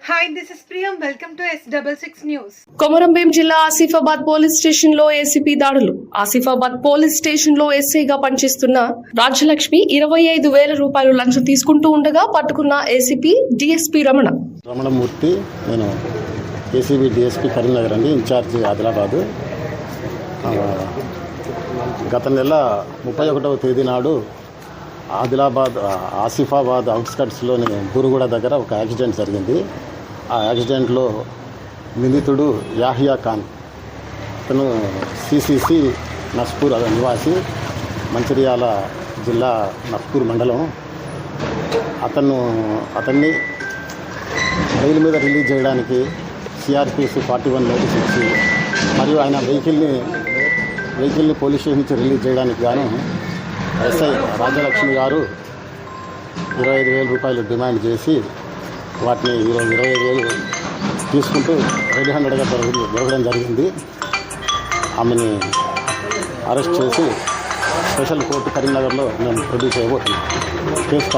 Hi, this is Priyam. Welcome to S66 News. Komaram Bheem జిల్లా Asifabad police స్టేషన్లో ACP దాడులు Asifabad police స్టేషన్లో ఎస్ఐగా పనిచేస్తున్న రాజ్యలక్ష్మి ఇరవై ఐదు వేల రూపాయలు లంచం తీసుకుంటూ ఉండగా పట్టుకున్న ఏసీపీ డిఎస్పీ రమణ రమణమూర్తి నేను ఏసీబీ డిఎస్పీ కరీంనగర్ అండి ఇన్ఛార్జ్ ఆదిలాబాదు ఆ, గత నెల ముప్పై ఒకటవ తేదీ నాడు ఆదిలాబాద్ ఆసిఫాబాద్ అవుట్స్కట్స్లోని బురుగుడ దగ్గర ఒక యాక్సిడెంట్ జరిగింది. ఆ యాక్సిడెంట్లో నిందితుడు యాహియా ఖాన్. అతను సిసిసి నస్పూర్ నివాసి మంచిర్యాల జిల్లా నస్పూర్ మండలం. అతను అతన్ని బెయిల్ మీద రిలీజ్ చేయడానికి సిఆర్పిసి ఫార్టీ వన్ నోటీస్ ఇచ్చి మరియు ఆయన వెహికల్ని వెహికల్ని పోలీస్ స్టేషన్ నుంచి రిలీజ్ చేయడానికి గాను ఎస్ఐ రాజలక్ష్మి గారు ఇరవై ఐదు వేల రూపాయలు డిమాండ్ చేసి వాటిని ఈరోజు ఇరవై ఐదు వేలు తీసుకుంటూ రెడ్ హండ్రెడ్గా దొరక దొరకడం జరిగింది. ఆమెని అరెస్ట్ చేసి స్పెషల్ కోర్టు కరీంనగర్లో మేము ప్రొడ్యూస్ చేయబోతున్నాం. కేసు